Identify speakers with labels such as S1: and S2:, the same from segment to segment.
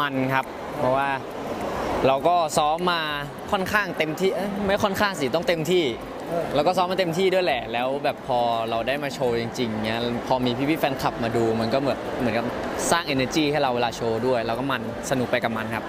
S1: มันครับ เพราะว่าเราก็ซ้อมมาค่อนข้างเต็มที่เอ้ยไม่ค่อนข้างสิต้องเต็มที่
S2: เออ
S1: แล้วก็ซ้อมมาเต็มที่ด้วยแหละ แล้วแบบพอเราได้มาโชว์จริงๆเนี้ยพอมีพี่ๆแฟนคลับมาดูมันก็เหมือนเหมือนกับสร้าง energy ให้เราเวลาโชว์ด้วย แล้วก็มันสนุกไปกับมันครับ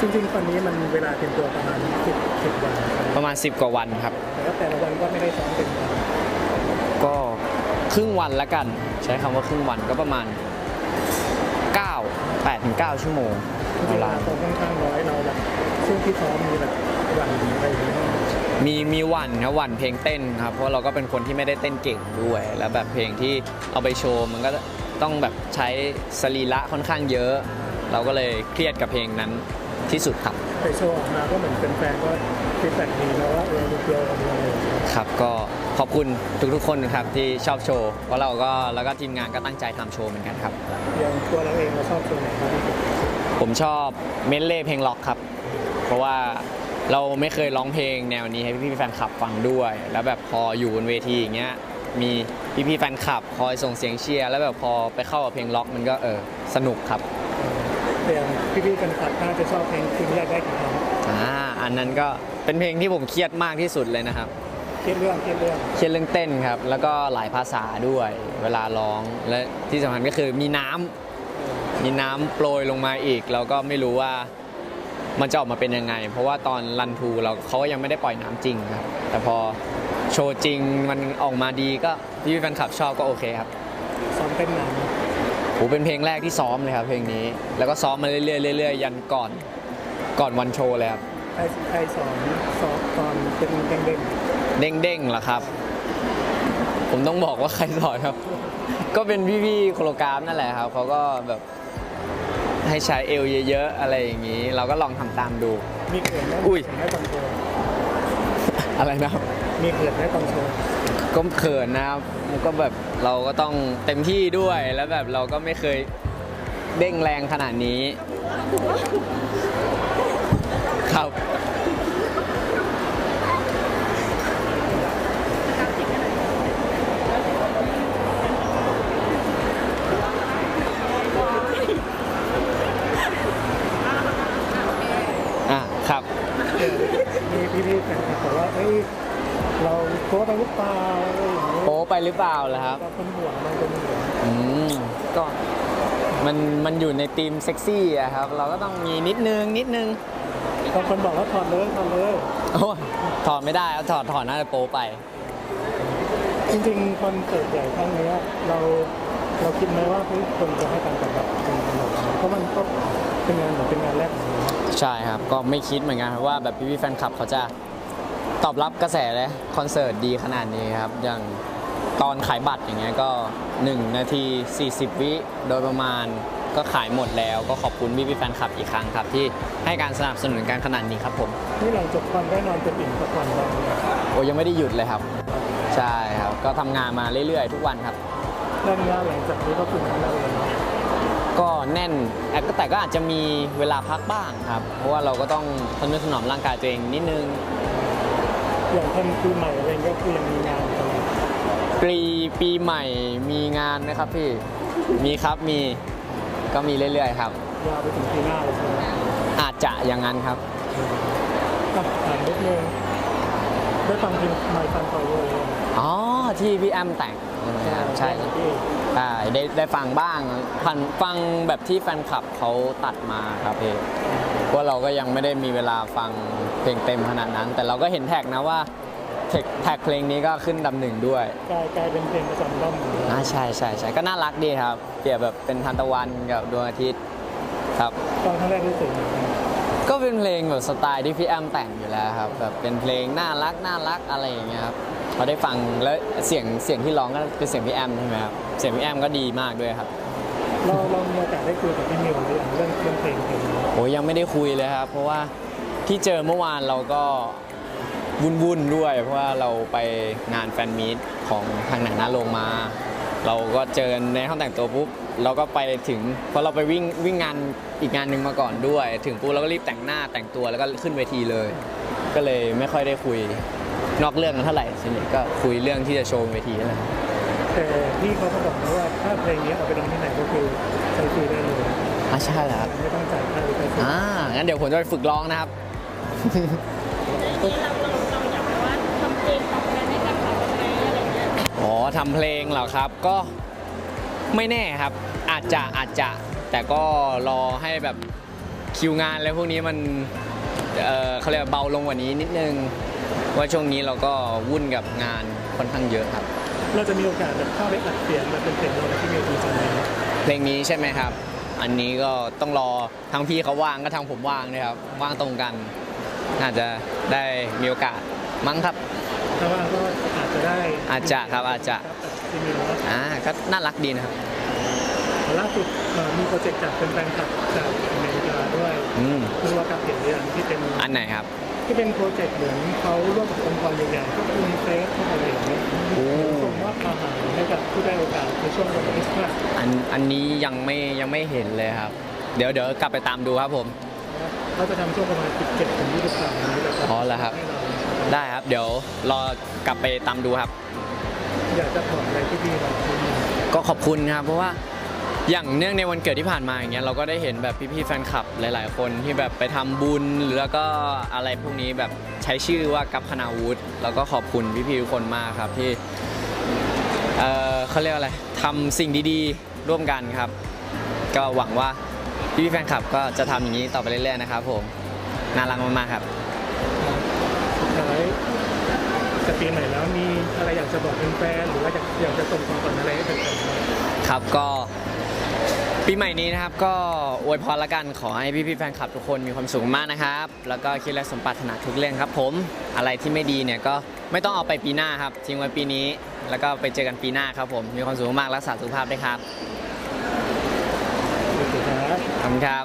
S2: จริงๆ ตอนนี้มันเวลาเตรียมตัวประมาณสิบสิบวันครับ
S1: ประมาณ 10 กว่าวันครับ
S2: แต่ว่าแต่ละวันก็ไม่ได้ซ้อมเต็มวัน
S1: ก็ครึ่งวันละกัน ใช้คำว่าครึ่งวันก็ประมาณ9 8ถึง9ชั่วโมง
S2: จริ
S1: เว
S2: งๆเว
S1: ลา
S2: ลาซ้อมค่อนข้างน้อยเราแบบช่วงที่ซ้อมมีแบบวันอะไรอย่างเงี้ย
S1: มีมีหวันนะหวันเพลงเต้นครับเพราะเราก็เป็นคนที่ไม่ได้เต้นเก่งด้วย แล้วแบบเพลงที่เอาไปโชว์มันก็ต้องแบบใช้สรีระค่อนข้างเยอะ เราก็เลยเครียดกับเพลงนั้น ที่สุดครับ
S2: แต่โชว์ออกมาก็เหมือนเป็นแฟนๆก็ฟีดแบ็กดีแล้วว่าเออดูเกลียวดีอะไรอย่างเงี้ย
S1: ครับก็ขอบคุณทุกๆคนนะครับที่ชอบโชว์เพราะเราก็แล้วก็ทีมงานก็ตั้งใจทำโชว์เหมือนกันครับ
S2: อย่างตัวเราเองเราชอบโชว์ไหนมากที่สุด
S1: ผมชอบเมนเล่เพลงล็อกครับ เพราะว่าเราไม่เคยร้องเพลงแนวนี้ให้พี่ๆแฟนคลับฟังด้วย แล้วแบบพออยู่บนเวทีอย่างเงี้ยมีพี่ๆแฟนคลับ คอยส่งเสียงเชียร์แล้วแบบพอไปเข้ากับเพลงล็อกมันก็เออสนุกครับ
S2: แต่อย่างพี่ๆกันขัดน่าจะชอบเพลงคืนแรกได้กี่ครั้ง
S1: อ่าอันนั้นก็เป็นเพลงที่ผมเครียดมากที่สุดเลยนะครับ
S2: เครียดเรื่องเครียดเรื่อง
S1: เครียดเรื่องเต้นครับ แล้วก็หลายภาษาด้วย เวลาร้องและที่สำคัญก็คือมีน้ำมีน้ำโปรยลงมาอีก เราก็ไม่รู้ว่ามันจะออกมาเป็นยังไง เพราะว่าตอนรันทูเราเขาก็ยังไม่ได้ปล่อยน้ำจริงครับ แต่พอโชว์จริงมันออกมาดีก็พี่แฟนคลับชอบก็โอเคครับ
S2: ซ้อมเต้นนาน
S1: โหเป็นเพลงแรกที่ซ้อมเลยครับเพลงนี้ แล้วก็ซ้อมมาเรื่อยๆเรื่อยๆยันก่อนก่อนวันโชว์เลยครับ
S2: ใครใครสอนสอนตอนเป็นเด้ง
S1: เด้งๆเหรอครับ ผมต้องบอกว่าใครสอนครับ ก็เป็นพี่ๆโคโลกราฟนั่นแหละครับเขาก็แบบให้ใช้เอวเยอะๆอะไรอย่างนี้ เราก็ลองทำตามดู
S2: ๆมีเขินไหม
S1: อุ้ย
S2: มีเขินไหมต อนโชว์
S1: อะไรนะครับ
S2: มีเขินไหมตอนโชว์
S1: ก็เขินนะครับมันก็แบบเราก็ต้องเต็มที่ด้วยแล้วแบบเราก็ไม่เคยเด้งแรงขนาดนี้ ครับ หรือเปล่าล่ะครับ
S2: เราเป็นห่วงมันเป็นห่วง
S1: อืมก็มันมันอยู่ในธีมเซ็กซี่อะครับ เราก็ต้องมีนิดนึงนิดนึง
S2: บางคนบอกว่าถอดเลยถอดเลย
S1: โอ้ยถอดไม่ได้ครับถอดถอดน่าจะโป๊ไป
S2: จริงๆคอนเสิร์ตใหญ่ครั้งเนี้ยเราเราคิดไหมว่าเฮ้ยคนจะให้การตอบรับเป็นขนาดไหนเพราะมันก็เป็นงานเหมือนเป็นงานแรกของเรา
S1: ใช่ครับ ก็ไม่คิดเหมือนกันครับว่าแบบพี่ๆแฟนคลับเขาจะตอบรับกระแสเลยคอนเสิร์ตดีขนาดนี้ครับ อย่าง ตอนขายบัตรอย่างเงี้ยก็ 1 นาที 40 วิโดยประมาณก็ขายหมดแล้วก็ขอบคุณพี่ๆแฟนคลับอีกครั้งครับ ที่ให้การสนับสนุนการขนาดนี้ครับผม
S2: นี่หลังจบคอนได้นอนเต็มอิ่มสักวันบ้างไหม
S1: โอ้ยังไม่ได้หยุดเลยครับ ใช่ครับ ก็ทำงานมาเรื่อยๆ ทุกวันครับ
S2: เรื่องงานหลังจากนี้ก็คืองานเราเลยเนาะ
S1: ก็แน่นแต่ก็แต่ก็อาจจะมีเวลาพักบ้างครับ เพราะว่าเราก็ต้องทนุถนอมร่างกายตัวเองนิดนึง
S2: อย่างท่านปีใหม่อะไรก็คือยังมีงาน ตลอด
S1: ปีปีใหม่มีงานไหมครับพี่ มีครับมีก็มีเรื่อยๆครับ
S2: ยาวไปถึงปีหน้าเลยใช่ไหม
S1: อาจจะอย่างนั้นครับ
S2: อะถามนิดนึงได้ฟังเพลงไมค์ฟันต่อเลย
S1: อ๋อที่พี่แอมแต่งใช่ไหมครับใช่
S2: ที่
S1: ใช่ได้ได้ฟังบ้างฟังฟังแบบที่แฟนคลับเขาตัดมาครับพี่เพราะเราก็ยังไม่ได้มีเวลาฟังเพลงเต็มขนาดนั้น แต่เราก็เห็นแท็กนะว่า แท็กแท็กเพลงนี้ก็ขึ้นดำหนึ่งด้วย
S2: กลายกลายเป็นเพลงประจำด้อมของเรา
S1: อ่าใช่ใช่ใช่ก็น่ารักดีครับ เปรียบแบบเป็นทันตะวันกับดวงอาทิตย์ครับ
S2: ตอนครั้งแรกรู้สึกยังไง
S1: ก็เป็นเพลงแบบสไตล์ที่พี่แอมแต่งอยู่แล้วครับแบบเป็นเพลงน่ารักน่ารักอะไรอย่างเงี้ยครับพอได้ฟังแล้วเสียงเสียงที่ร้องก็เป็นเสียงพี่แอมใช่ไหมครับเสียงพี่แอมก็ดีมากด้วยครับ
S2: เราเรามีโอกาสได้คุยกับพี่มิวหรือยังเรื่องเรื่องเพลงเพลงนี้
S1: โอ้ยยังไม่ได้คุยเลยครับ เพราะว่าที่เจอเมื่อวานเราก็ วุ่นวุ่นๆด้วย เพราะว่าเราไปงานแฟนมีตของทางหนังหน้าโรงมา เราก็เจอในห้องแต่งตัวปุ๊บเราก็ไปถึงเพราะเราไปวิ่งวิ่งงานอีกงานหนึ่งมาก่อนด้วย ถึงปุ๊บเราก็รีบแต่งหน้าแต่งตัวแล้วก็ขึ้นเวทีเลย ก็เลยไม่ค่อยได้คุยนอกเรื่องกันเท่าไหร่ส่วนใหญ่ก็คุยเรื่องที่จะโชว์บนเวทีนั่นแหละ
S2: กแต่พี่เขาก็บอกนะว่าถ้าเพลงนี้เอาไปร้องที่ไหนก็คือใช้ฟรีได้เลย
S1: อะใช่แล้วครับ
S2: ไม่ต้องจ่ายค่าลิขสิทธิ์
S1: อ่างั้นเดี๋ยวผมจะไปฝึกร้องนะครับ
S3: ทำเพลงเหร
S1: อครับ ก็ไม่แน่ครับ อาจจะอาจจะ แต่ก็รอให้แบบคิวงานอะไรพวกนี้มันเออเขาเรียกว่าเบาลงกว่านี้นิดนึง ว่าช่วงนี้เราก็วุ่นกับงานค่อนข้างเยอะครับ
S2: เราจะมีโอกาสแบบเข้าไปอัดเสียงแบบเป็นเพลงเราที่มีจริงจังไหม
S1: เพลงนี้ใช่ไหมครับ อันนี้ก็ต้องรอทั้งพี่เขาว่างก็ทั้งผมว่างด้วยครับว่างตรงกัน น่าจะได้มีโอกาสมั้งครับ
S2: ถ้าว่างก็อา จจะได้
S1: อาจจะครับอาจจะ
S2: ที่มีว่า
S1: อ่าก็น่ารักดีนะครับ
S2: ล่าสุดเอ่อมีโปรเจกต์จากเป็นแฟนคลับจากอเมริกาด้วย
S1: อืม
S2: ไม่รู้ว่ากับเห็นหรือยังที่เป็น
S1: อันไหนครับ
S2: ที่เป็นโปรเจกต์เหมือนเขาร่วมกับองค์กรใหญ่ๆพวกยูนิเซฟพวกอะไรอย่างเงี้ย
S1: โอ้
S2: ส่งมอบอาหารให้กับผู้ได้โอกาสในช่วงวันคริสต์มาส
S1: อันอันนี้ยังไม่ยังไม่เห็นเลยครับ เดี๋ยวเดี๋ยวกลับไปตามดูครับผม
S2: เขาจะทำช่วงประมาณ17ถึง23นี้แบบ
S1: อ๋อเหรอครับ
S2: ให้เรา
S1: ได้ครับ เดี๋ยวรอกลับไปตามดูครับ
S2: อยากจะบอกอะไรที่พี่เราคุณ
S1: ก็ขอบคุณครับ เพราะว่าอย่างเนื่องในวันเกิดที่ผ่านมาอย่างเงี้ยเราก็ได้เห็นแบบพี่ๆแฟนคลับหลาย ๆ คนที่แบบไปทำบุญหรือแล้วก็อะไรพวกนี้แบบใช้ชื่อว่ากัปพนาวุฒิแล้วก็ขอบคุณพี่ๆทุกคนมากครับที่เออเขาเรียกว่าอะไรทำสิ่งดีๆร่วมกันครับ ก็หวังว่าพี่ๆแฟนคลับก็จะทำอย่างนี้ต่อไปเรื่อยๆนะครับผมน่ารักมากๆครับ
S2: สุดท้ายจะปีใหม่แล้วมีอะไรอยากจะบอกแฟนๆหรือว่าอยากอยากจะส่งความฝันอะไรให้แฟนๆบ้าง
S1: ครับก็ปีใหม่นี้นะครับก็อวยพรละกันขอให้พี่ๆแฟนคลับทุกคนมีความสุขมากนะครับ แล้วก็คิดและสมปรารถนาทุกเรื่องครับ ผมอะไรที่ไม่ดีเนี่ยก็ไม่ต้องเอาไปปีหน้าครับทิ้งไว้ปีนี้ แล้วก็ไปเจอกันปีหน้าครับผมมีความสุขมากๆรักษาสุขภาพด้วยครับ
S2: โอเคครับ
S1: ขอบคุณครับ